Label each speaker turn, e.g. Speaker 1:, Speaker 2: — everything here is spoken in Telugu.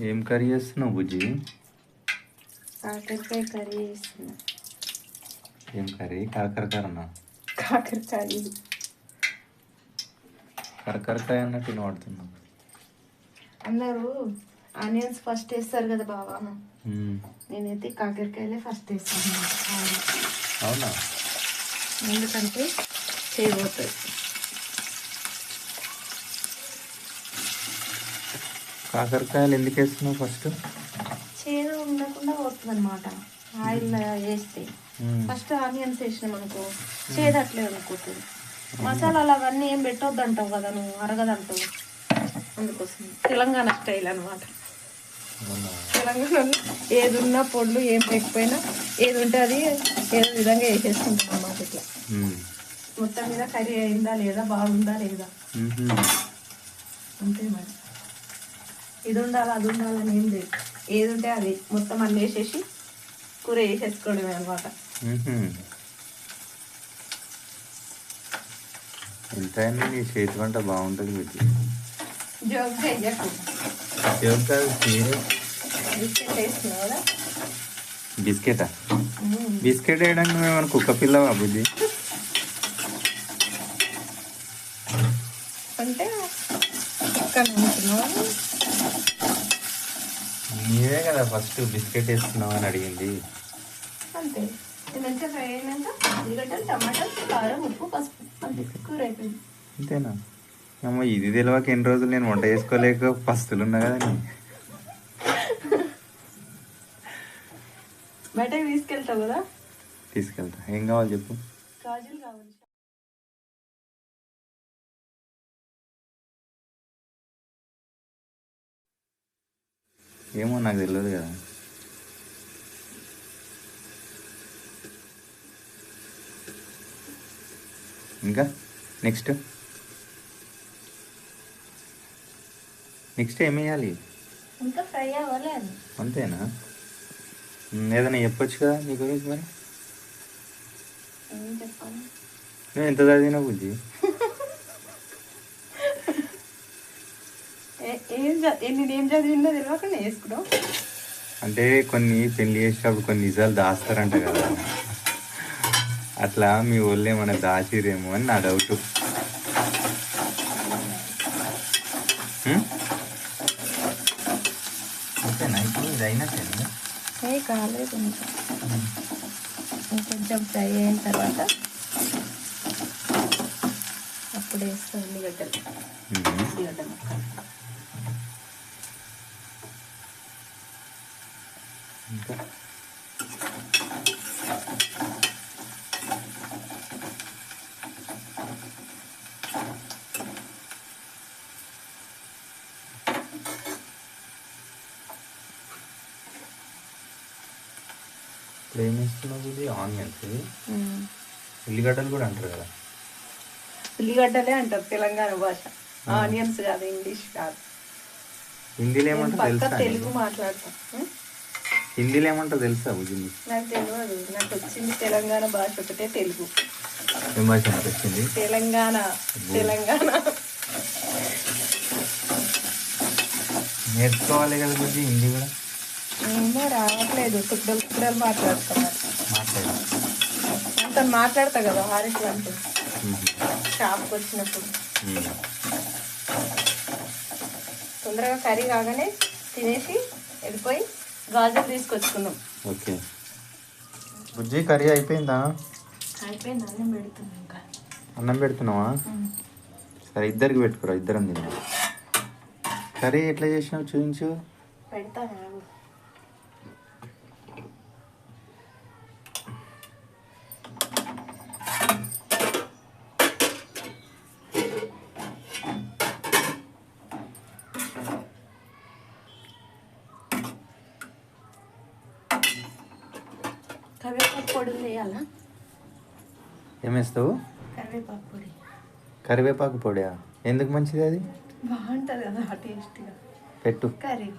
Speaker 1: ఏం కర్రీ చేస్తున్నావు బుజ్జి?
Speaker 2: కాకరకాయ కర్రీ చేస్తున్నా.
Speaker 1: ఏం కర్రీ? కాకరకారన్నా
Speaker 2: కాకరకాయ.
Speaker 1: కరకరకాయ అన్నట్టు వినబడుతున్నావు
Speaker 2: అందరూ ఆనియన్స్ ఫస్ట్ వేస్తారు కదా బావా.
Speaker 1: మ్మ్.
Speaker 2: నేనైతే కాకరకాయలే ఫస్ట్ వేస్తాను.
Speaker 1: అవునా?
Speaker 2: ఎందుకంటే చేయబోతుంది
Speaker 1: కాకరకాయలు ఎందుకు వేస్తున్నావు ఫస్ట్?
Speaker 2: చేదు ఉండకుండా పోతుంది అనమాట ఆయిల్ వేస్తే. ఫస్ట్ ఆనియన్స్ వేసినాం అనుకో చేదు అట్లే అనుకుంటుంది మసాలాలు అవన్నీ ఏం పెట్టొద్దు అంటావు కదా నువ్వు అరగదంటావు. అందుకోసం తెలంగాణ స్టైల్ అనమాట తెలంగాణలో ఏది ఉన్నా పొడులు ఏం లేకపోయినా ఏది ఉంటే అది ఏదో విధంగా వేసేసుకుంటాం అన్నమాట ఇట్లా. మొత్తం మీద కర్రీ అయిందా లేదా బాగుందా లేదా. అంతే మరి. ఇది ఉండాలి అది ఉండాలని ఏం లేదు. ఏది ఉంటే అది మొత్తం అన్ని వేసేసి కూర వేసేసుకోవడమే అనమాట
Speaker 1: మ్మ్. ఎంతైనా నీ చేతి వంట బాగుంటుంది బుజ్జి
Speaker 2: జోక్ చెయ్యకు
Speaker 1: కాదు serious.
Speaker 2: బిస్కెట్ వేస్తున్నావు కదా?
Speaker 1: బిస్కెటా?
Speaker 2: మ్మ్.
Speaker 1: బిస్కెట్ వేయడానికి నువ్వేమైనా కుక్క పిల్లవా బుజ్జి?
Speaker 2: అంటే
Speaker 1: నీవే కదా ఫస్ట్ బిస్కెట్ వేస్తున్నావు అని అడిగింది.
Speaker 2: అంతే. మంచిగా ఫ్రై అయినాక ఉల్లిగడ్డలు టమాటాలు కారం ఉప్పు పసుపు. అంతే. కూర అయిపోయింది.
Speaker 1: అంతేనా? అమ్మ ఇది తెలియక ఎన్ని రోజులు నేను వంట చేసుకోలేక పస్తులున్నా కదా నీ.
Speaker 2: బయటకు తీసుకెళ్తావు కదా?
Speaker 1: తీసుకెళ్తా. ఏం కావాలి చెప్పు?
Speaker 2: గాజులు కావాలి
Speaker 1: ఏమో నాకు తెలియదు కదా. ఇంకా? నెక్స్ట్ నెక్స్ట్ ఏం వేయాలి?
Speaker 2: ఇంకా ఫ్రై అవ్వాలి అది
Speaker 1: అంతేనా ఏదైనా చెప్పొచ్చు కదా నీ గురించి మరి? నువ్వు ఎంత చదివినా బుజ్జి?
Speaker 2: ఏ- నేను ఏం చదివిందో తెలియకుండా వేసుకున్నావు
Speaker 1: అంటే కొన్ని పెళ్ళి చేసేటప్పుడు కొన్ని నిజాలు దాస్తారంట కదా. అట్లా మీ ఊళ్ళో ఏమైనా దాచిరేమో అని నా డౌట్
Speaker 2: కాలేదు ఇంకా. ఇంకొంచెం ఫ్రై అయిన తర్వాత అప్పుడు వేస్తాం ఉల్లిగడ్డలు. ఉల్లిగడ్డ ముక్కలు.
Speaker 1: ఇప్పుడు ఏం వేస్తున్నావు ఇది ఆనియన్స్. ఉల్లిగడ్డలు కూడా అంటారు కదా
Speaker 2: ఉల్లిగడ్డలే అంటారు తెలంగాణ భాష ఆనియన్స్ కాదు ఇంగ్లీష్ కాదు
Speaker 1: హిందీలో ఏమంటారు
Speaker 2: తెలుగు? మాట్లాడతాం?
Speaker 1: హిందీలో ఏమంటారు తెలుసా బుజ్జి నీకు?
Speaker 2: తెలియదు నాకు వచ్చింది తెలంగాణ భాష ఒకటే తెలుగు.
Speaker 1: ఏం భాష నాకు వచ్చింది?
Speaker 2: తెలంగాణ. తెలంగాణ.
Speaker 1: నేర్చుకోవాలి కదా బుజ్జి హిందీ కూడా?
Speaker 2: ఏమో రావట్లేదు. తుక్కడలు తుక్కడలు మాట్లాడుతున్నారు.
Speaker 1: మాట్లాడు.
Speaker 2: అంత మాట్లాడతా కదా హారిస్ అంటే. షాప్కి వచ్చినప్పుడు. తొందరగా కర్రీ కాగానే తినేసి వెళ్ళిపోయి గాజులు తీసుకొచ్చుకుందాం
Speaker 1: ఓకే. బుజ్జి కర్రీ అయిపోయిందా?
Speaker 2: అయిపోయింది అన్నం పెడుతున్నాం ఇంకా.
Speaker 1: అన్నం పెడుతున్నావా? సరే ఇద్దరికి పెట్టుకురా ఇద్దరం తిన్నాం కర్రీ ఎట్లా చేసినావు చూపించు
Speaker 2: పెడతాను కరివేపాకు పొడి వేయాలా?
Speaker 1: ఏమేస్తావు?
Speaker 2: కరివేపాకు పొడి.
Speaker 1: కరివేపాకు పొడా ఎందుకు మంచిది అది?
Speaker 2: బాగుంటుంది కదా టేస్ట్గా.
Speaker 1: పెట్టు.
Speaker 2: కర్రీ.